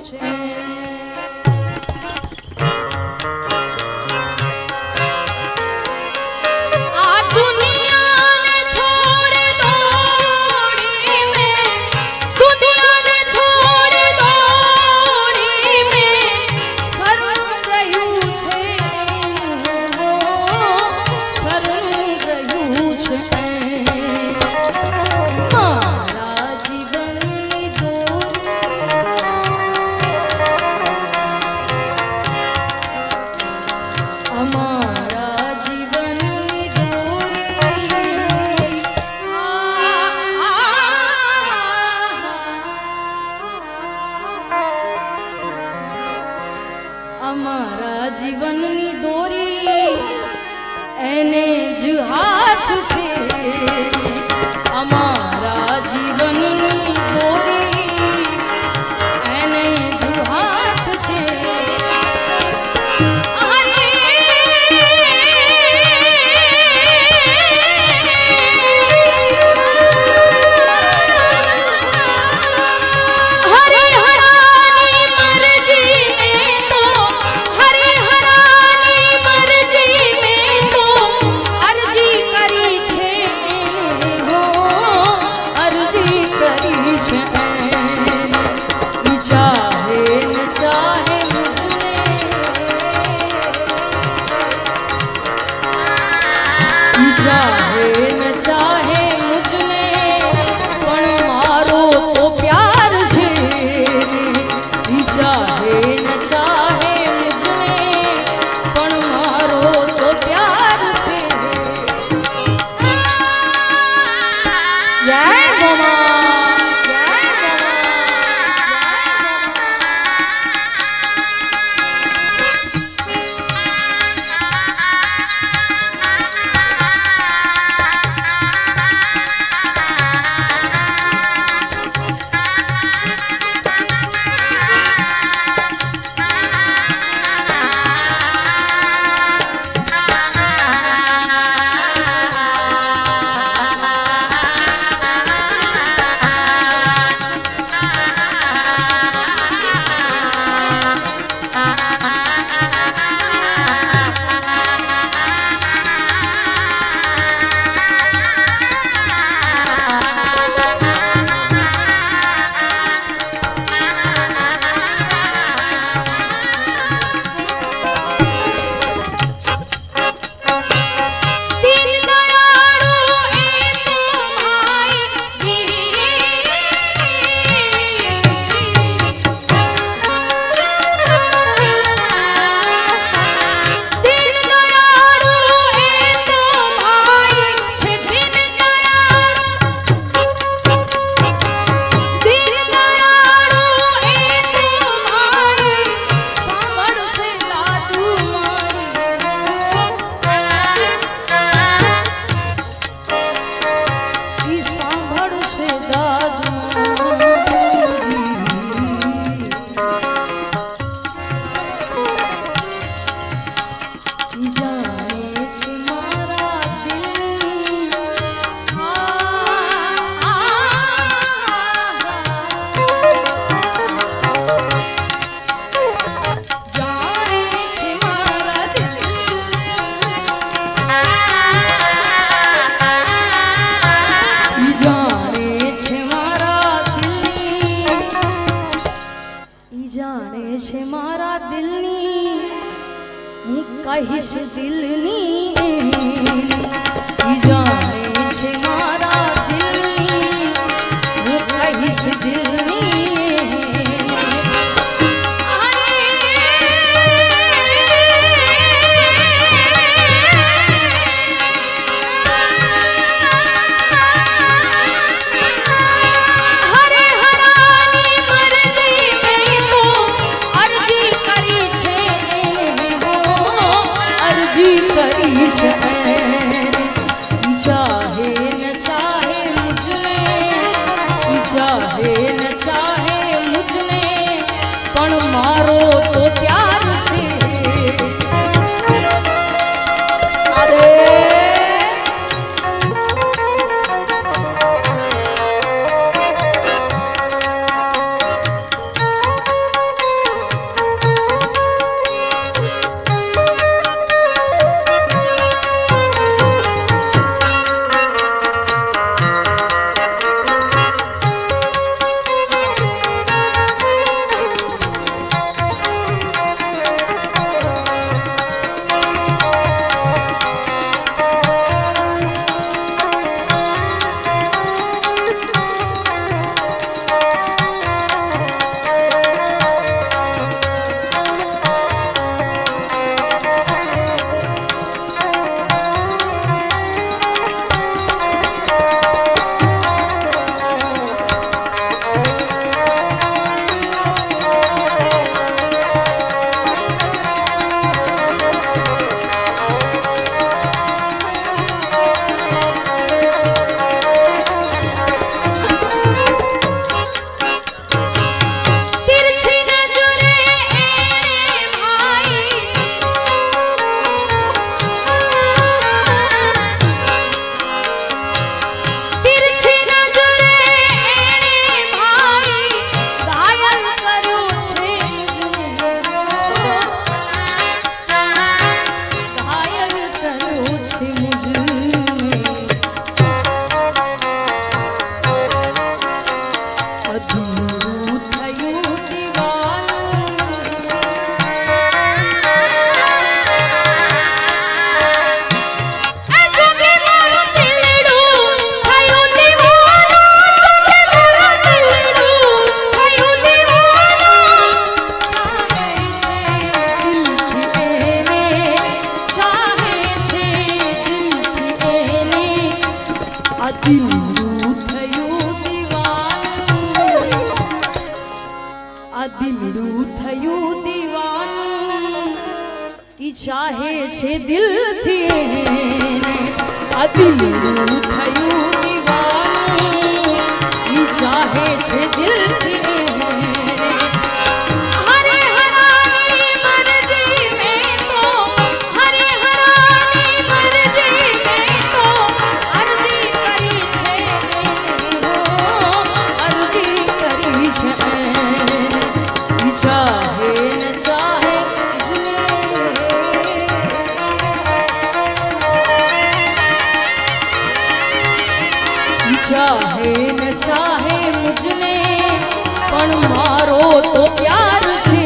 છે बहिश दिल नी मोत्या ચાહે છે દિલથી અદિલું થયું દિવાન ચાહે છે દિલથી ચાહે ને ચાહે મુજને પણ મારો તો પ્યાર છે.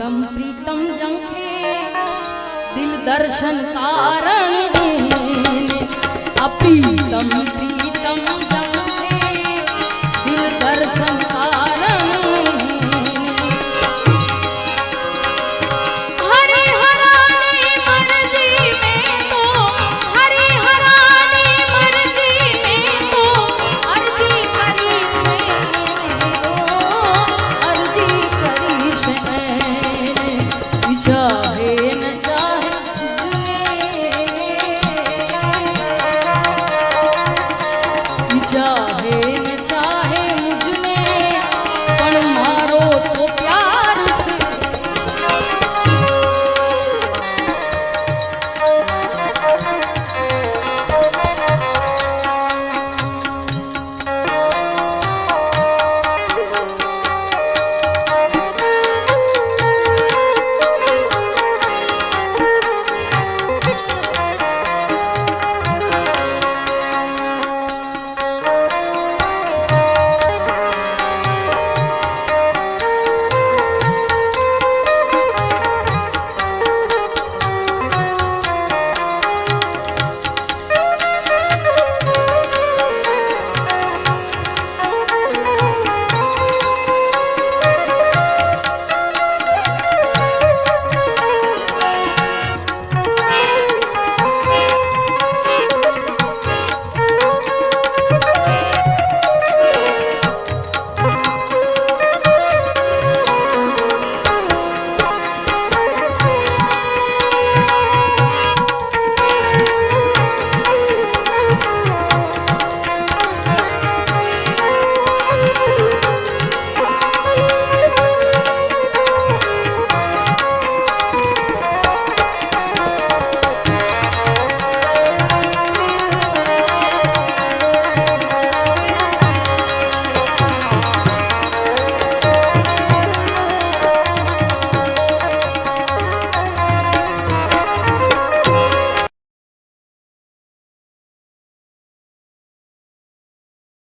પ્રીતમ પ્રીતમ જંખે દિલ દર્શન કારણ અપીતમ